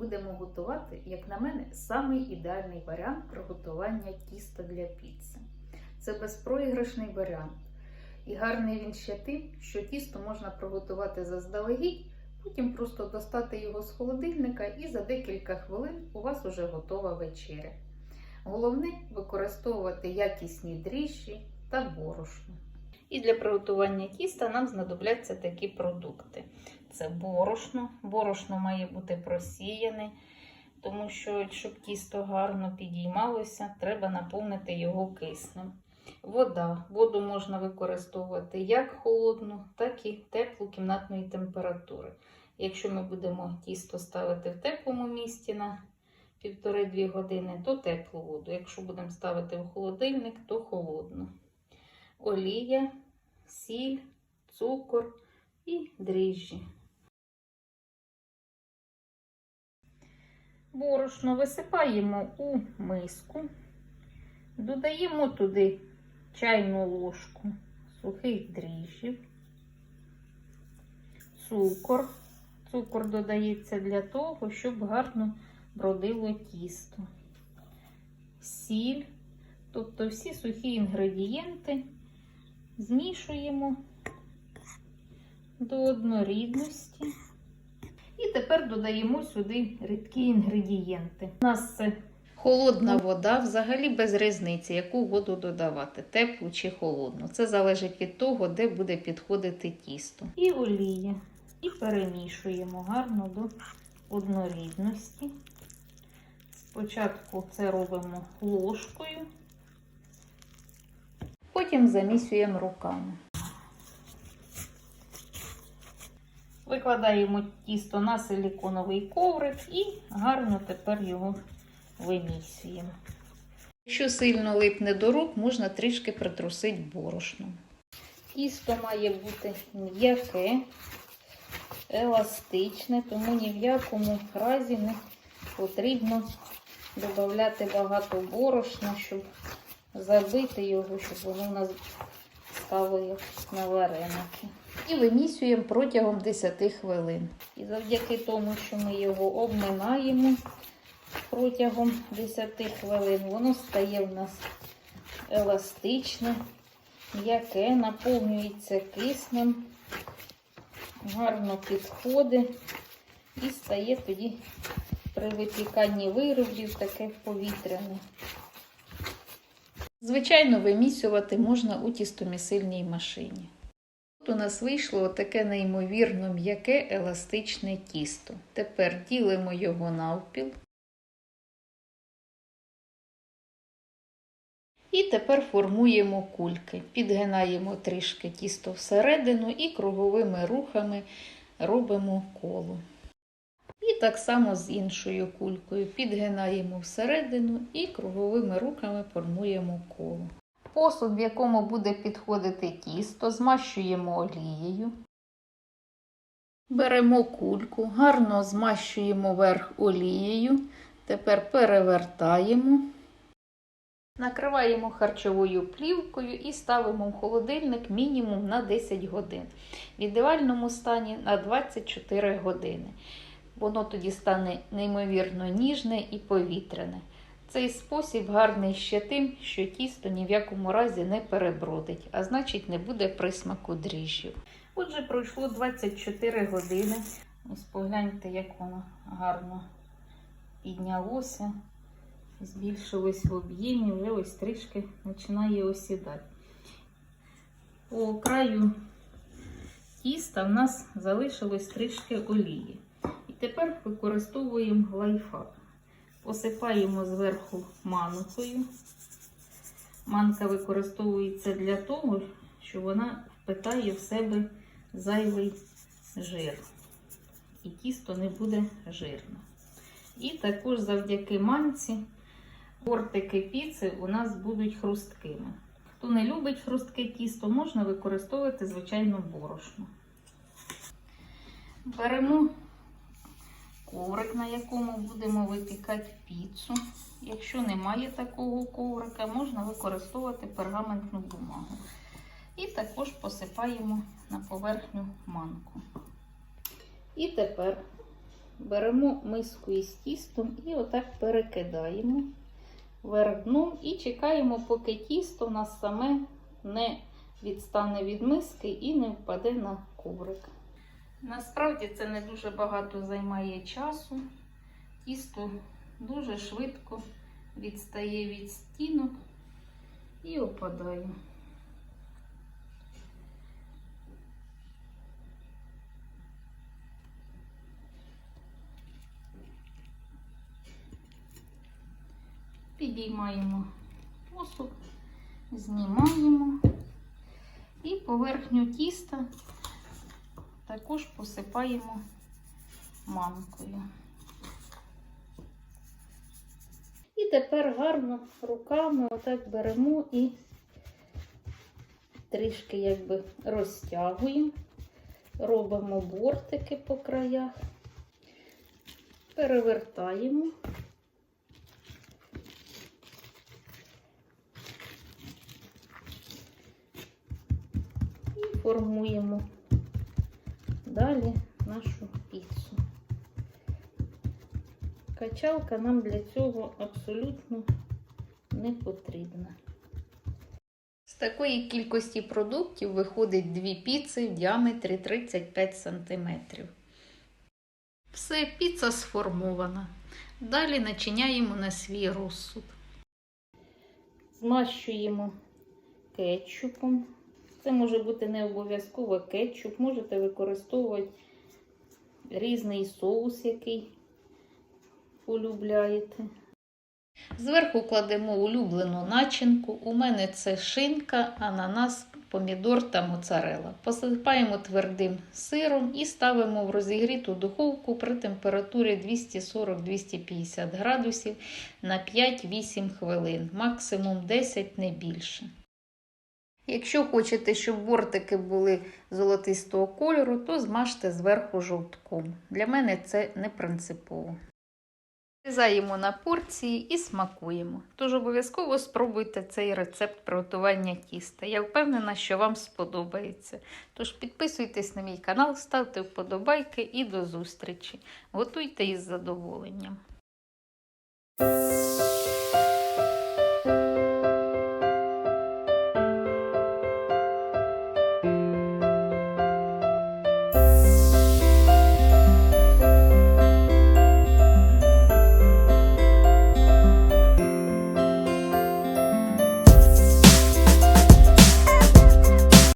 будемо готувати, як на мене, самий ідеальний варіант приготування тіста для піци. Це безпроіграшний варіант. І гарний він ще тим, що тісто можна приготувати заздалегідь, потім просто достати його з холодильника і за декілька хвилин у вас уже готова вечеря. Головне використовувати якісні дріжджі та борошно. І для приготування тіста нам знадобляться такі продукти. Це борошно. Борошно має бути просіяне, тому що, щоб тісто гарно підіймалося, треба наповнити його киснем. Вода. Воду можна використовувати як холодну, так і теплу кімнатної температури. Якщо ми будемо тісто ставити в теплому місці на 1,5-2 години, то теплу воду. Якщо будемо ставити в холодильник, то холодну. Олія, сіль, цукор і дріжджі. Борошно висипаємо у миску, додаємо туди чайну ложку сухих дріжджів, цукор. Цукор додається для того, щоб гарно бродило тісто, сіль, тобто всі сухі інгредієнти змішуємо до однорідності. Тепер додаємо сюди рідкі інгредієнти. У нас це холодна вода, взагалі без різниці, яку воду додавати, теплу чи холодну. Це залежить від того, де буде підходити тісто. І олія. І перемішуємо гарно до однорідності. Спочатку це робимо ложкою, потім замісюємо руками. Викладаємо тісто на силіконовий коврик і гарно тепер його вимісюємо. Якщо сильно липне до рук, можна трішки притрусити борошном. Тісто має бути м'яке, еластичне, тому ні в якому разі не потрібно додати багато борошна, щоб забити його, щоб воно у нас стало як на вареники. І вимісюємо протягом 10 хвилин. І завдяки тому, що ми його обминаємо протягом 10 хвилин, воно стає в нас еластичне, м'яке, наповнюється киснем, гарно підходить і стає тоді при випіканні виробів таке повітряне. Звичайно, вимісювати можна у тістомісильній машині. Тут у нас вийшло таке неймовірно м'яке еластичне тісто. Тепер ділимо його навпіл. І тепер формуємо кульки. Підгинаємо трішки тісто всередину і круговими рухами робимо коло. І так само з іншою кулькою підгинаємо всередину і круговими руками формуємо коло. Посуд, в якому буде підходити тісто, змащуємо олією. Беремо кульку, гарно змащуємо верх олією. Тепер перевертаємо. Накриваємо харчовою плівкою і ставимо в холодильник мінімум на 10 годин. В ідеальному стані на 24 години. Воно тоді стане неймовірно ніжне і повітряне. Цей спосіб гарний ще тим, що тісто ні в якому разі не перебродить, а значить не буде присмаку дріжджів. Отже, пройшло 24 години. Ось погляньте, як воно гарно піднялося, збільшилось в об'ємі, вже ось трішки починає осідати. По краю тіста в нас залишилось трішки олії. І тепер використовуємо лайфхак. Посипаємо зверху манкою. Манка використовується для того, що вона впитає в себе зайвий жир. І тісто не буде жирне. І також завдяки манці бортики піци у нас будуть хрусткими. Хто не любить хрустке тісто, можна використовувати звичайно борошно. Беремо коврик, на якому будемо випікати піцу. Якщо немає такого коврика, можна використовувати пергаментну бумагу. І також посипаємо на поверхню манку. І тепер беремо миску із тістом і отак перекидаємо вверх дном і чекаємо, поки тісто у нас саме не відстане від миски і не впаде на коврик. Насправді це не дуже багато займає часу. Тісто дуже швидко відстає від стінок і опадає. Підіймаємо посуд, знімаємо і поверхню тіста також посипаємо манкою. І тепер гарно руками отак беремо і трішки якби розтягуємо, робимо бортики по краях, перевертаємо. І формуємо далі нашу піцу. Качалка нам для цього абсолютно не потрібна. З такої кількості продуктів виходить дві піци в діаметрі 35 см. Все, піца сформована. Далі начиняємо на свій розсуд. Змащуємо кетчупом. Це може бути не обов'язково кетчуп, можете використовувати різний соус, який полюбляєте. Зверху кладемо улюблену начинку. У мене це шинка, ананас, помідор та моцарела. Посипаємо твердим сиром і ставимо в розігріту духовку при температурі 240-250 градусів на 5-8 хвилин, максимум 10 не більше. Якщо хочете, щоб бортики були золотистого кольору, то змажте зверху жовтком. Для мене це не принципово. Нарізаємо на порції і смакуємо. Тож обов'язково спробуйте цей рецепт приготування тіста. Я впевнена, що вам сподобається. Тож підписуйтесь на мій канал, ставте вподобайки і до зустрічі. Готуйте із задоволенням.